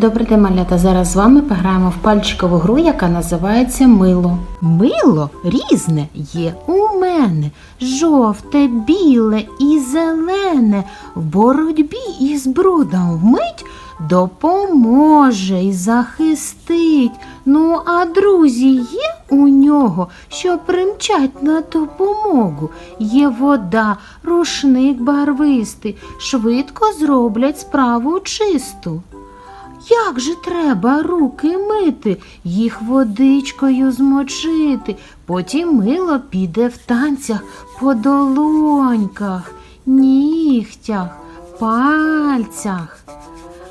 Добрий день, малята. Зараз з вами пограємо в пальчикову гру, яка називається Мило. Мило різне є у мене. Жовте, біле і зелене. В боротьбі із брудом вмить допоможе й захистить. Ну, а друзі є у нього, що примчать на допомогу. Є вода, рушник барвистий, швидко зроблять справу чисту. Як же треба руки мити, їх водичкою змочити, потім мило піде в танцях по долоньках, нігтях, пальцях.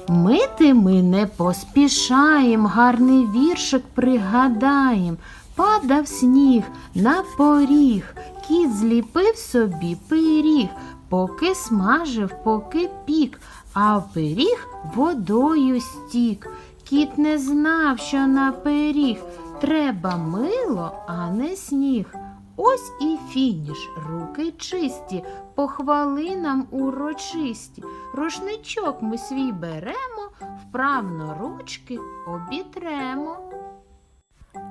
Мити ми не поспішаєм, гарний віршик пригадаєм. Падав сніг на поріг, кіт зліпив собі пиріг, поки смажив, поки пік, а в пиріг водою стік. Кіт не знав, що на пиріг треба мило, а не сніг. Ось і фініш, руки чисті, похвали нам урочисті. Рушничок ми свій беремо, вправно ручки обітремо.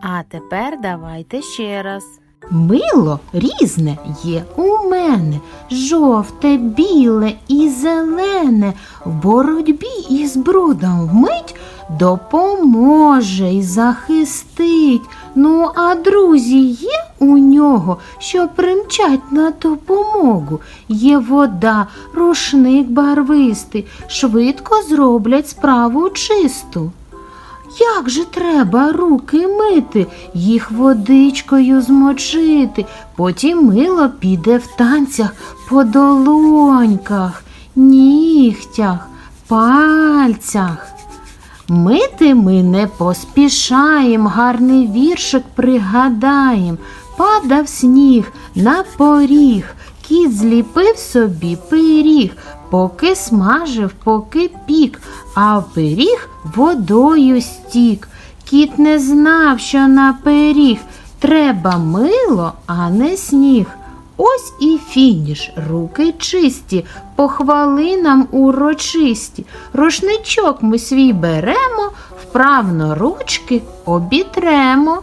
А тепер давайте ще раз. Мило різне є у мене, жовте, біле і зелене. В боротьбі із брудом вмить допоможе й захистить. Ну, а друзі є у нього, що примчать на допомогу. Є вода, рушник барвистий, швидко зроблять справу чисту. Як же треба руки мити, їх водичкою змочити, потім мило піде в танцях по долоньках, нігтях, пальцях. Мити ми не поспішаєм, гарний віршик пригадаєм. Падав сніг на поріг, кіт зліпив собі пиріг, поки смажив, поки пік, а пиріг водою стік. Кіт не знав, що на пиріг треба мило, а не сніг. Ось і фініш, руки чисті, похвали нам урочисті. Рушничок ми свій беремо, вправно ручки обітремо.